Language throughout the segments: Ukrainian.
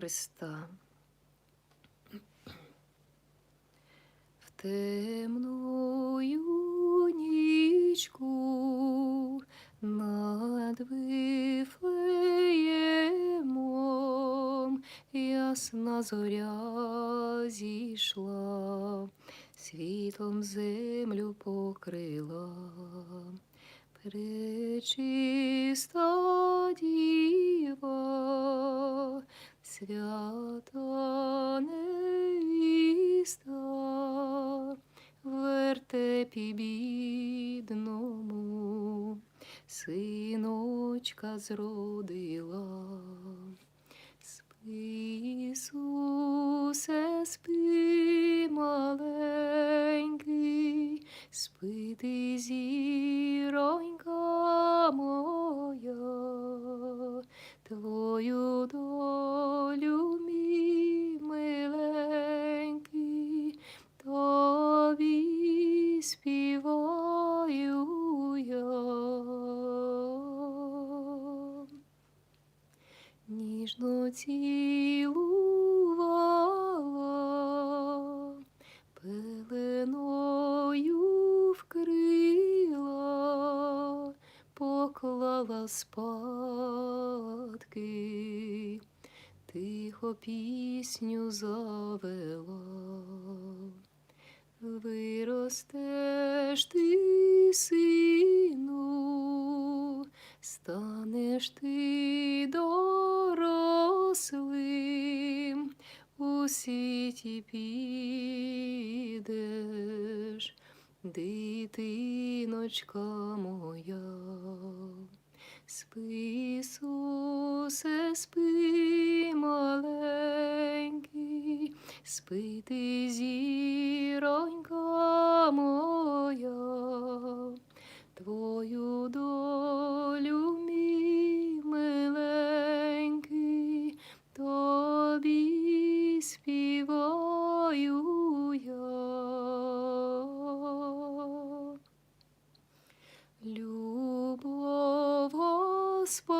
Христа. В темною нічку над Вифлеємом ясна зоря зійшла, світлом землю покрила. Пречиста свята невіста, вертепі бідному синочка зродила. Спи, Ісусе, спи, маленький, спи ти, зіронька співаю я. Ніжно цілувала, пеленою вкрила, поклала спадки, тихо пісню завела. Виростеш ти, сину, станеш ти дорослим, у світі підеш, дитиночка моя. Спи, Ісусе, спи, маленький, спи ти, зіронька моя, твою долю, мій миленький, тобі співаю я. Любов Господню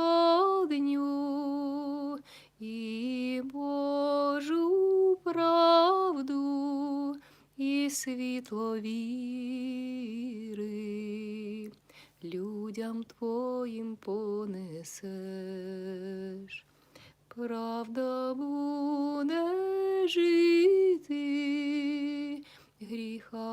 світло віри людям твоїм понесеш. Правда буде жити, гріха